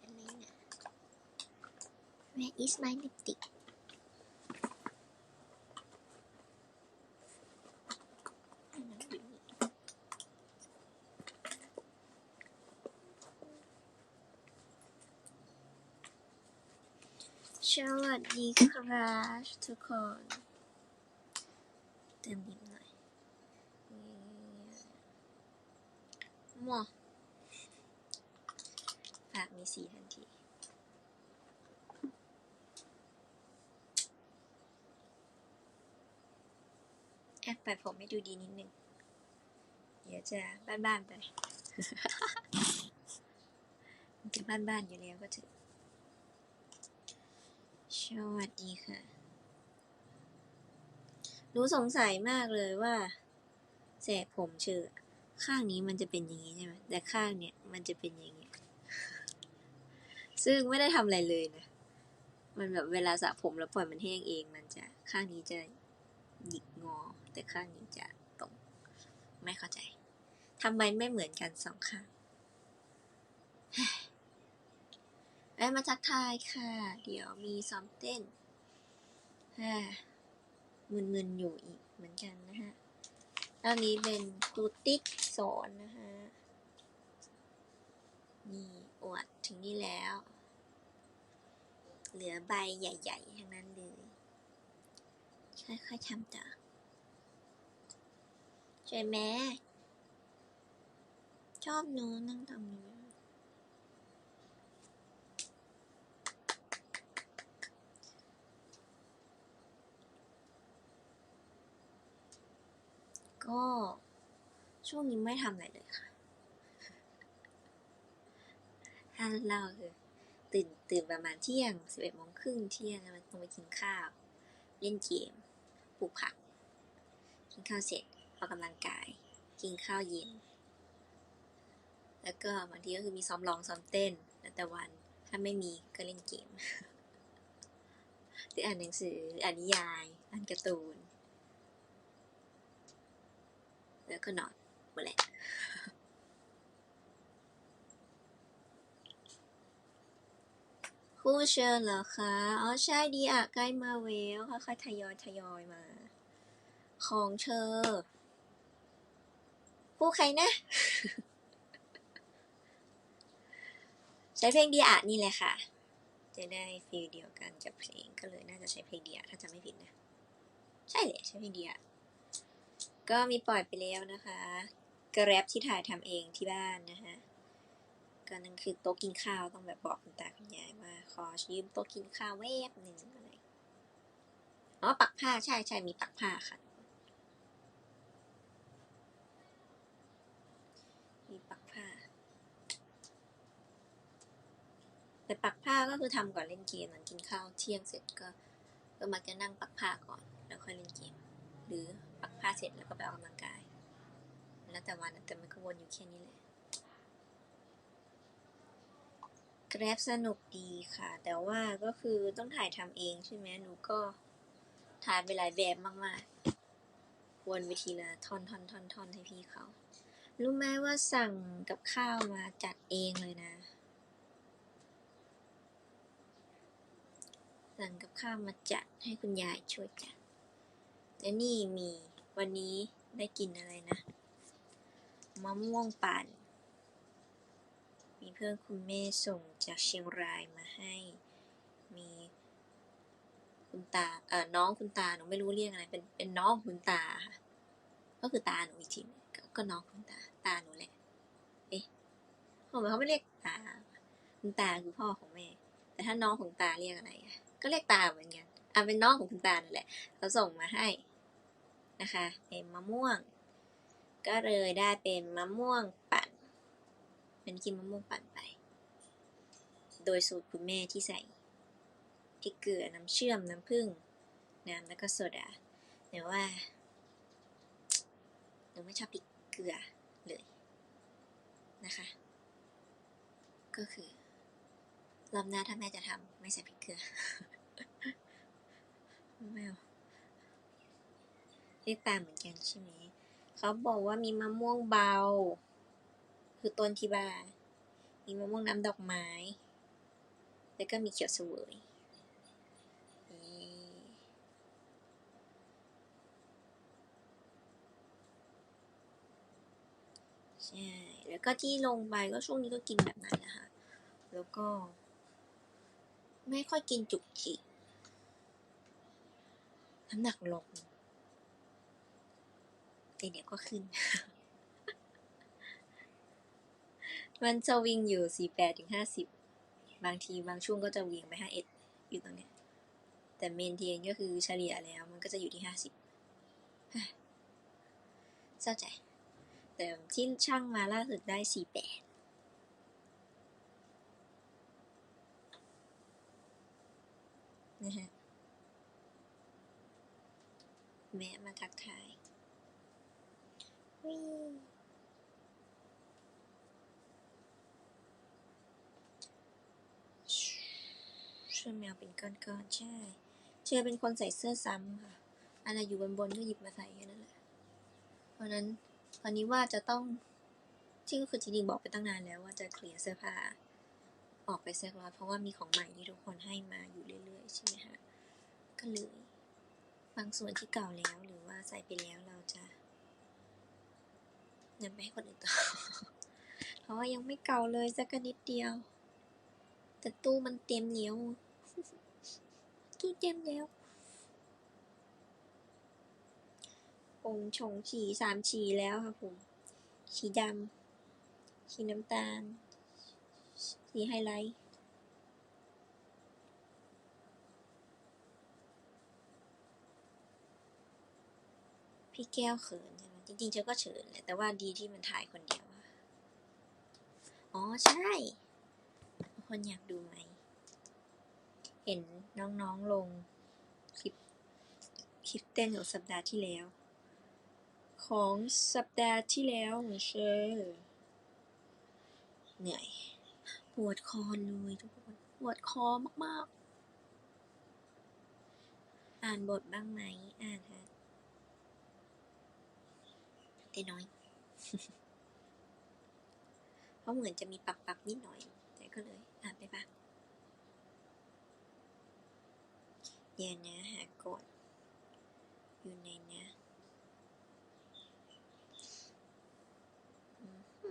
อะไรเนี่ย Where is my lipstick อันนั้นอยู่นี่สวัสดีครับทุกคนเติมดิบหน่อยหมอ ปากมีสีทันที แอปไปผมให้ดูดีนิดนึง เดี๋ยวจะบ้านๆไปมันจะบ้านๆอยู่แล้วก็เถอะสวัสดีค่ะ รู้สงสัยมากเลยว่าแสกผมเชื่อข้างนี้มันจะเป็นอย่างนี้ใช่ไหมแต่ข้างเนี่ยมันจะเป็นอย่างนี้ ซึ่งไม่ได้ทำอะไรเลยนะ มันแบบเวลาสระผมแล้วปล่อยมันแห้งเองมันจะข้างนี้จะหยิกงอ แต่ข้างนี้จะตรง ไม่เข้าใจทำไมไม่เหมือนกันสองข้างเอ้มาทักทายค่ะ เดี๋ยวมีซ้อมเต้นฮ่ามึนๆอยู่อีกเหมือนกันนะฮะอันนี้เป็นครูติ๊กสอนนะฮะ นี่อวดถึงนี่แล้ว เหลือใบใหญ่ๆทั้งนั้นเลย ค่อยๆทำต่อใช่ไหมชอบหนูนั่งทำหนูก็ช่วงนี้ไม่ทำอะไรเลยค่ะถ้าเราคือ ตื่นตื่นประมาณเที่ยงสิบเอ็ดโมงครึ่งเที่ยงแล้วมันต้องไปกินข้าว เล่นเกมปลูกผัก กินข้าวเสร็จออกกำลังกาย กินข้าวเย็น แล้วก็บางทีก็คือมีซ้อมร้องซ้อมเต้นแต่วันถ้าไม่มีก็เล่นเกมหรืออ่านหนังสือออ่านนิยายอ่านการ์ตูน แล้วก็นอนหมดแหละ คู่เชิญเหรอคะ อ๋อใช่ดีอะใกล้มาเวลค่อยๆทยอยทยอยมา ของเชอคู่ใครนะ ใช้เพลงดีอะนี่แหละค่ะ จะได้ฟีลเดียวกันกับเพลงก็เลยน่าจะใช้เพลงดีอะถ้าจำไม่ผิดนะ ใช่เลยใช้เพลงดีอะก็มีปล่อยไปแล้วนะคะ กระแรปที่ถ่ายทำเองที่บ้านนะคะ ก็นั่นคือโต๊ะกินข้าวต้องแบบบอกคุณตาคุณยายว่าขอยืมโต๊ะกินข้าวแวบหนึ่งอะไรอ๋อปักผ้าใช่ใช่มีปักผ้าค่ะ มีปักผ้า แต่ปักผ้าก็คือทำก่อนเล่นเกมหลังกินข้าวเที่ยงเสร็จก็ก็มักจะนั่งปักผ้าก่อนแล้วค่อยเล่นเกม หรือปักผ้าเสร็จแล้วก็ไปออกกำลังกาย แล้วแต่วันแต่มันก็วนอยู่แค่นี้แหละแกร็บสนุกดีค่ะ แต่ว่าก็คือต้องถ่ายทำเองใช่ไหมหนูก็ถ่ายไปหลายแบบมากๆ วนไปทีละท่อนท่อนท่อนท่อนให้พี่เขา รู้ไหมว่าสั่งกับข้าวมาจัดเองเลยนะ สั่งกับข้าวมาจัดให้คุณยายช่วยจัด และนี่มีวันนี้ได้กินอะไรนะมะม่วงปั่น มีเพื่อนคุณแม่ส่งจากเชียงรายมาให้ มีคุณตา เอ่อ น้องคุณตา หนูไม่รู้เรียกอะไร เป็น เป็นน้องคุณตาค่ะ ก็คือตาหนูอีกทีก็ก็น้องคุณตา ตาหนูแหละ เอ๊ะทำไมเขาไม่เรียกตา คุณตาคือพ่อของแม่ แต่ถ้าน้องของตาเรียกอะไรอะก็เรียกตาเหมือนกัน อะ เป็นน้องของคุณตานั่นแหละเขาส่งมาให้นะคะ เป็นมะม่วง ก็เลยได้เป็นมะม่วงปั่น เป็นกินมะม่วงปั่นไป โดยสูตรคุณแม่ที่ใส่พริกเกลือน้ำเชื่อมน้ำผึ้งน้ำแล้วก็โซดาแต่ว่าหนูไม่ชอบพริกเกลือเลยนะคะ ก็คือรอบหน้าถ้าแม่จะทำไม่ใส่พริกเกลือไม่เอาเรียกตามเหมือนกันใช่ไหมเขาบอกว่ามีมะม่วงเบา คือต้นที่บ้านมีมะม่วงน้ำดอกไม้ แล้วก็มีเขียวเสวยใช่ แล้วก็ที่ลงไปก็ช่วงนี้ก็กินแบบนั้นนะคะ แล้วก็ ไม่ค่อยกินจุกจิก น้ำหนักลงแต่เดี๋ยวก็ขึ้น มันจะวิ่งอยู่สี่แปดถึงห้าสิบบางทีบางช่วงก็จะวิ่งไปห้าเอ็ดอยู่ตรงเนี้ยแต่เมนเทนก็คือเฉลี่ยแล้วมันก็จะอยู่ที่ห้าสิบเศร้าใจ แต่ที่ช่างมาล่าสุดได้สี่แปดนะฮะแวะมาทักทายวิเชื่อแมวเป็นก้อนๆ ใช่ เชื่อเป็นคนใส่เสื้อซ้ำค่ะ อะไรอยู่บนบนๆ ก็หยิบมาใส่แค่นั้นแหละ เพราะนั้นตอนนี้ว่าจะต้อง ที่ก็คือจริงๆบอกไปตั้งนานแล้วว่าจะเคลียร์เสื้อผ้าออกไปเซ็กร้อยเพราะว่ามีของใหม่ที่ทุกคนให้มาอยู่เรื่อยๆ ใช่ไหมฮะก็เลยบางส่วนที่เก่าแล้วหรือว่าใส่ไปแล้วเราจะนำไปให้คนอื่นต่อ เพราะว่ายังไม่เก่าเลยสักนิดเดียว แต่ตู้มันเต็มแล้ว ตู้เต็มแล้วผมชงฉี่สามฉี่แล้วครับผมสีดำสีน้ำตาลสีไฮไลท์พี่แก้วเขินใช่ไหมจริงๆเธอก็เฉินแหละแต่ว่าดีที่มันถ่ายคนเดียวอะอ๋อใช่ คนอยากดูไหม เห็นน้องๆลงคลิปคลิปเต้นของสัปดาห์ที่แล้ว ของสัปดาห์ที่แล้วของเชอร์เหนื่อยปวดคอเลยทุกคนปวดคอมากๆ อ่านบทบ้างไหมอ่านฮะแต่น้อยเพราะเหมือนจะมีปักปักนิดหน่อย แต่ก็เลยอ่านไปบ้าง เดี๋ยวนะหากดอยู่ในนะอืมฮึ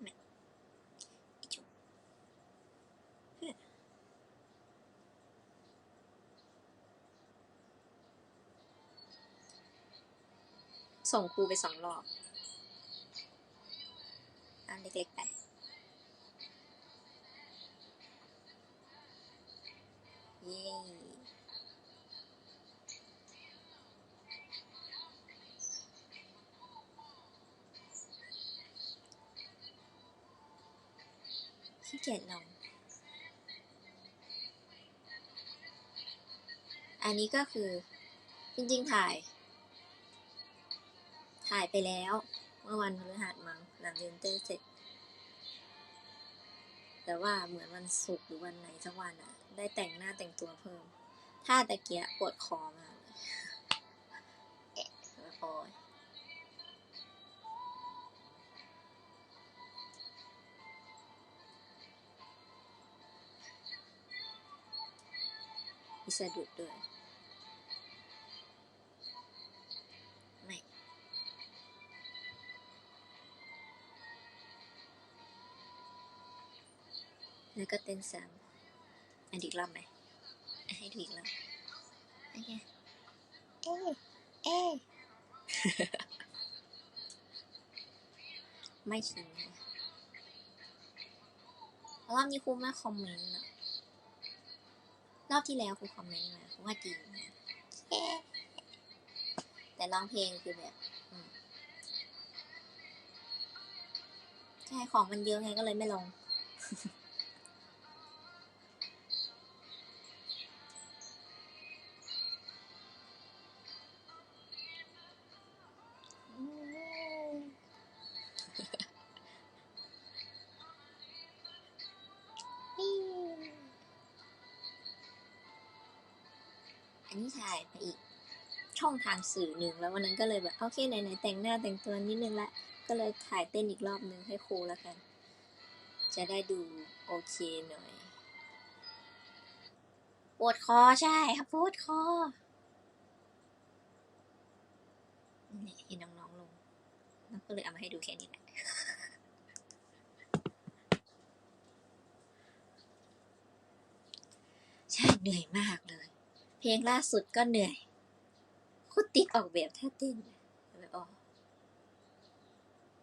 ไม่อีจุ๊บเฮ้ยส่งครูไปสองรอบอันเล็กๆไป เกียจลง อันนี้ก็คือจริงๆถ่าย ถ่ายไปแล้ว เมื่อวันพฤหัสมั้งหลังเรียนเต้เสร็จ แต่ว่าเหมือนวันศุกร์หรือวันไหนสักวันอะได้แต่งหน้าแต่งตัวเพิ่ม ถ้าตะเกียปวดคอมากเลยเอ๊ะโอ้ย สะดุดด้วย ไม่ แล้วก็เต้นซ้ำอันอีกรอบไหมให้ดูอีกรอบโอเคเอ๊ะเอ๊ะไม่ชินนะรอบนี้ครูไม่คอมเมนต์อะ รอบที่แล้วครูคอมเมนต์มาครูว่าดีนะแต่ร้องเพลงคือแบบใช่ของมันเยอะไงก็เลยไม่ลง อันนี้ถ่ายไปอีกช่องทางสื่อหนึ่งแล้ววันนั้นก็เลยแบบโอเคไหนๆแต่งหน้าแต่งตัวนิดนึงละก็เลยถ่ายเต้นอีกรอบนึงให้ครูแล้วกัน จะได้ดูโอเคหน่อยปวดคอใช่ครับปวดคอนี่เห็นน้องๆลงแล้วก็เลยเอามาให้ดูแค่นี้แหละใช่เหนื่อยมากเลย เพลงล่าสุดก็เหนื่อยคตรติ๊กออกแบบท่าเต้นอ๋อ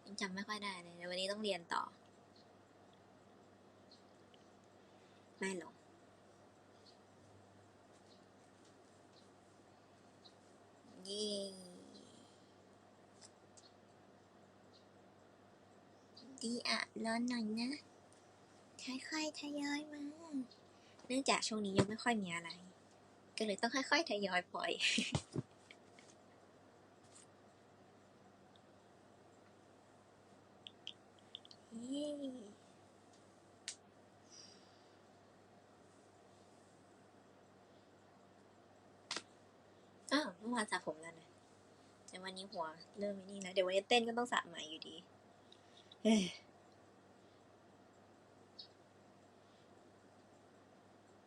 ยังจำไม่ค่อยได้เลยวันนี้ต้องเรียนต่อ ไม่หรอกเย่ดีอะ ร้อนหน่อยนะ ค่อยๆทยอยมา เนื่องจากช่วงนี้ยังไม่ค่อยมีอะไร ก็เลยต้องค่อยๆทยอยปล่อยเย้อ้าวเมื่อวานสระผมแล้วนะแต่วันนี้หัวเริ่มไอ้นี่นะเดี๋ยววันนี้เต้นก็ต้องสระใหม่อยู่ดีเฮ้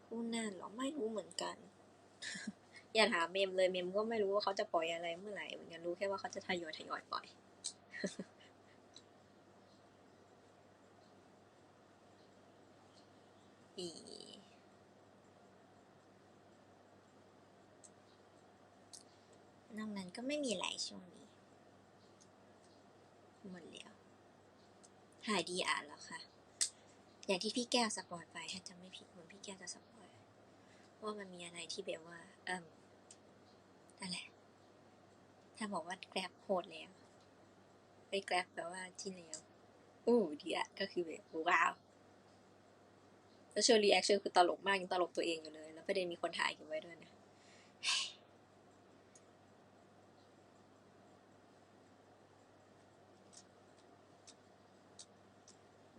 คู่หน้าหรอไม่รู้เหมือนกัน อย่าถามเมมเลยเมมก็ไม่รู้ว่าเขาจะปล่อยอะไรเมื่อไหร่เหมือนกันรู้แค่ว่าเขาจะทยอยทยอยปล่อยอีนอกนั้นก็ไม่มีอะไรช่วงนี้ หมดแล้ว หายดีอ่านแล้วค่ะ อย่างที่พี่แก้วสปอยไปถ้าจำไม่ผิดเหมือนพี่แก้วจะสปอย ว่ามันมีอะไรที่แบบว่า เอ่มนั่นแหละ ถ้าบอกว่าแกร็บโหดแล้วไปแกร็บแปลว่าที่แล้วอู้ดีอะก็คือแบบว้าวแล้วเชอรีแอคชั่นคือตลกมากยังตลกตัวเองอยู่เลย แล้วประเด็นมีคนถ่ายเก็บไว้ด้วยนะ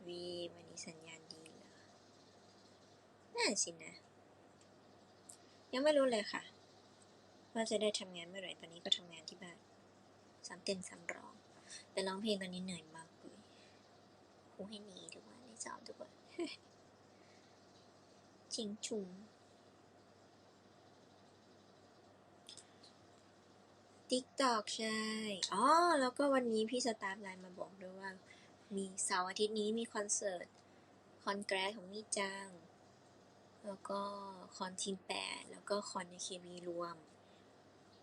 วีวันนี้สัญญาณดีเหรอน่าสินะ ยังไม่รู้เลยค่ะ ว่าจะได้ทำงานเมื่อไหร่ตอนนี้ก็ทำงานที่บ้านสามเต้นสามร้อง แต่ร้องเพลงตอนนี้เหนื่อยมากเลยครูให้หนีทุกวันให้สอบทุกวันจริงจุงติ๊กตอกใช่ อ๋อ แล้วก็วันนี้พี่สตาฟไลน์มาบอกด้วยว่า มีเสาร์อาทิตย์นี้มีคอนเสิร์ต คอนแกรสของมี่จัง แล้วก็คอนทีมแปดแล้วก็คอนในเคมีรวม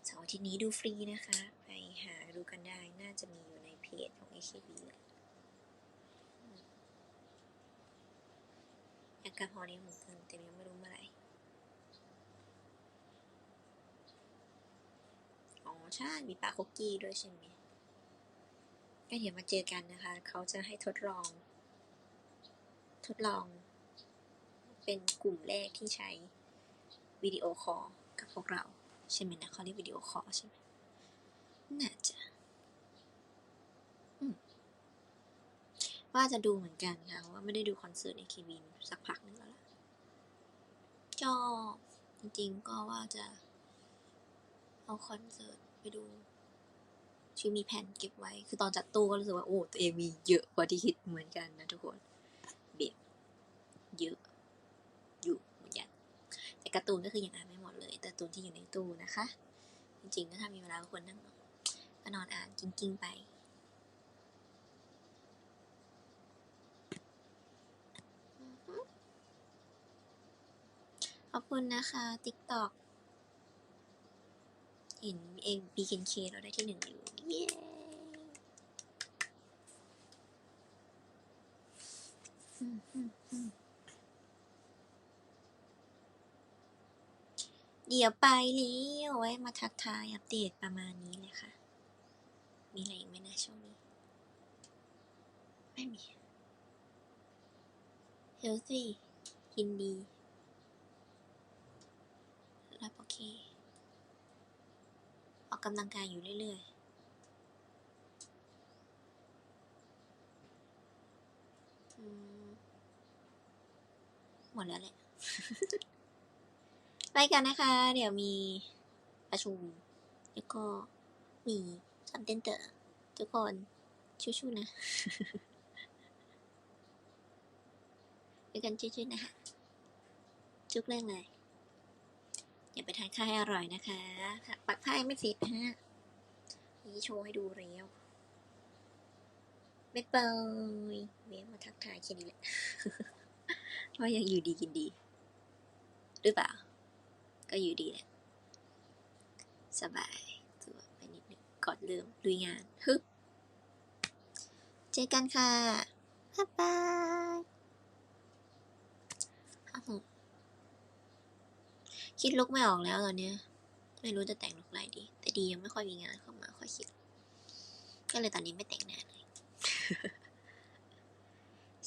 เสาร์อาทิตย์นี้ดูฟรีนะคะ ไปหาดูกันได้น่าจะมีอยู่ในเพจของ AKB เลยอยากกลับฮอนี้เหมือนกันแต่ยังไม่รู้เมื่อไหร่อ๋อใช่มีปลาคุกกี้ด้วยใช่ไหมก็เดี๋ยวมาเจอกันนะคะ เขาจะให้ทดลอง ทดลอง เป็นกลุ่มแรกที่ใช้วิดีโอคอลกับพวกเรา ใช่ไหมนะเขาเรียกวิดีโอคอลใช่ไหมน่าจะว่าจะดูเหมือนกันค่ะว่าไม่ได้ดูคอนเสิร์ตในคีบีสักพักหนึ่งแล้วล่ะจอจริงๆก็ว่าจะ เอาคอนเสิร์ตไปดูชื่อมีแผ่นเก็บไว้ คือตอนจัดตู้ก็รู้สึกว่า โอ้ตัวเองมีเยอะกว่าที่คิดเหมือนกันนะทุกคน เบบเยอะ อยู่เหมือนกัน แต่ การ์ตูนก็คือยังอ่านไม่หมดเลยแต่การ์ตูนที่อยู่ในตู้นะคะ จริงๆก็ถ้ามีเวลาก็ควรนั่งนอนก็นอนอ่านกิ้งๆไปขอบคุณนะคะ TikTok เห็นเอง BKK เราได้ที่หนึ่งอยู่ เย้อืมอืมอืม เดี๋ยวไปเลี้วไว้มาทักทายอัปเดตประมาณนี้เลยค่ะ มีอะไรอีกไหมนะช่วงนี้ ไม่มี เฮลซี่กินดีรับโอเค ออกกำลังกายอยู่เรื่อยๆหมดแล้วแหละ ไปกันนะคะ เดี๋ยวมีประชุม แล้วก็มีซัมเต้นเตอร์ทุกคนชู้ๆนะด้วยกันชื่อๆนะคะจุกเรื่องเลยอย่าไปทานข้าวให้อร่อยนะคะ ปักผ้าไม่เสร็จฮะนี่โชว์ให้ดูแล้วไม่เปยเวฟมาทักทายแค่นี้แหละเพราะยังอยู่ดีกินดี หรือเปล่า ก็อยู่ดีแหละ สบายตัวไปนิดนึงก่อนเริ่มลุยงานฮึบเจอกันค่ะ บ๊ายบายคิดลุกไม่ออกแล้วตอนเนี้ย ไม่รู้จะแต่งลุกอะไรดี แต่ดียังไม่ค่อยมีงานเข้ามาค่อยคิด ก็เลยตอนนี้ไม่แต่งหน้าเลย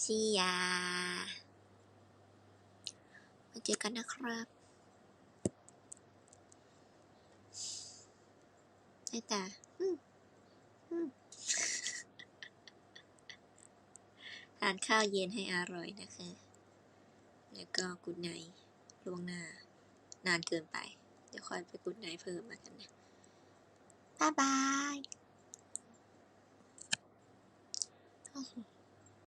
ซียามาเจอกันนะครับายตาทานข้าวเย็นให้อร่อยนะคะ แล้วก็กุดไนล่วงหน้า นานเกินไป เดี๋ยวค่อยไปกุดไนเพิ่มมากันนะบ๊ายบาย